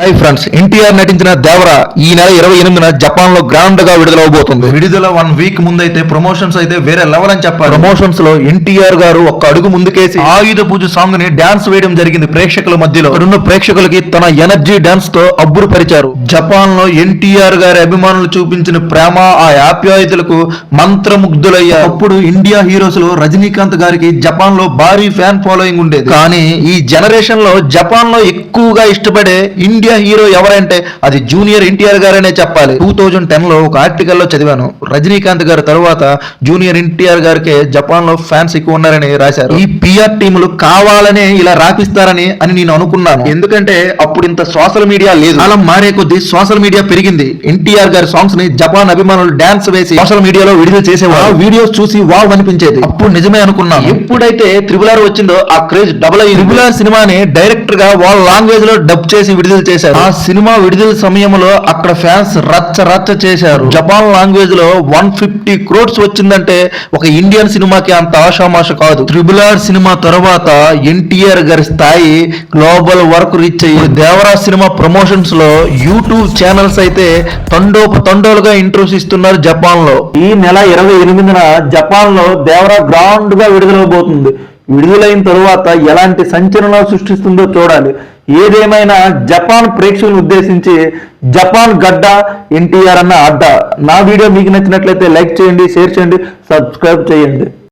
Hi friends NTR నటించిన దేవర ఈ నెల ఇరవై ఎనిమిదిన జపాన్లో గ్రాండ్గా విడుదలవబోతుంది. విడుదల వన్ వీక్ ముందైతే ప్రమోషన్స్ అయితే వేరే లెవెల్ అని చెప్పారు. ప్రమోషన్స్లో ఎన్టీఆర్ గారు ఒక్క అడుగు ముందుకేసి ఆయుధ పూజ సాంగ్ని డాన్స్ వేయడం జరిగింది ప్రేక్షకుల మధ్యలో. ఇక్కడున్న ప్రేక్షకులకి తన ఎనర్జీ డాన్స్తో అబ్బురు పరిచారు జపాన్లో ఎన్టీఆర్ గారి అభిమానులు చూపించిన ప్రేమ ఆ ఆప్యాయతలకు మంత్రముగ్ధులయ్యారు. అప్పుడు ఇండియా హీరోస్లో రజనీకాంత్ గారికి జపాన్లో భారీ ఫ్యాన్ ఫాలోయింగ్ ఉండేది. కానీ ఈ జనరేషన్లో జపాన్లో ఎక్కువగా ఇష్టపడే ఇండియా హీరో ఎవరంటే అది జూనియర్ ఎన్టీఆర్ గారనే చెప్పాలి. టూ థౌజండ్ టెన్లో ఒక ఆర్టికల్లో చదివాను. రజనీకాంత్ గారి తరువాత జూనియర్ ఎన్టీఆర్ గారికి జపాన్లో ఫ్యాన్స్ ఎక్కువ ఉన్నారని రాశారు. ఈ పిఆర్ టీములు కావాలనే ఇలా రాపిస్తారని అని నేను అనుకున్నాను. ఎందుకంటే అప్పుడు ఇంత సోషల్ మీడియా లేదు. కాలం మారే కొద్దీ సోషల్ మీడియా పెరిగింది. ఎన్టీఆర్ గారి సాంగ్స్ని జపాన్ అభిమానులు డాన్స్ వేసి సోషల్ మీడియాలో విడుదల చేసేవారు. వీడియోస్ చూసి వావ్ అనిపించేది. అప్పుడు నిజమే అనుకున్నాను. ఎప్పుడైతే త్రిబుల్ ఆర్ వచ్చిందో ఆ క్రేజ్ డబుల్ అయ్యి త్రిబుల్ ఆర్ సినిమాని డైరెక్టర్గా వాళ్ళ లాంగ్వేజ్లో డబ్ చేసి విడుదల చేసి చేశారు. ఆ సినిమా విడుదల సమయంలో అక్కడ ఫ్యాన్స్ రచ్చ రచ్చ చేశారు. జపాన్ లాంగ్వేజ్లో వన్ ఫిఫ్టీ క్రోడ్స్ వచ్చిందంటే ఒక ఇండియన్ సినిమాకి అంత ఆషామాష కాదు. త్రిబుల్ ఆర్ సినిమా తర్వాత ఎన్టీఆర్ గారి స్థాయి గ్లోబల్ వర్క్ రీచ్ అయ్యి దేవరా సినిమా ప్రమోషన్స్లో యూట్యూబ్ ఛానల్స్ అయితే తండోపు తండోలుగా ఇంట్రోస్ ఇస్తున్నారు జపాన్లో ఈ నెల ఇరవై ఎనిమిదిన జపాన్లో దేవరా గ్రాండ్గా విడుదలవబోతుంది. విడుదలైన తరువాత ఎలాంటి సంచలనం సృష్టిస్తుందో చూడాలి. ఏదేమైనా జపాన్ ప్రేక్షకులను ఉద్దేశించి జపాన్ గడ్డ ఎన్టీఆర్ అన్న అడ్డ. నా వీడియో మీకు నచ్చినట్లయితే లైక్ చేయండి షేర్ చేయండి సబ్స్క్రైబ్ చేయండి.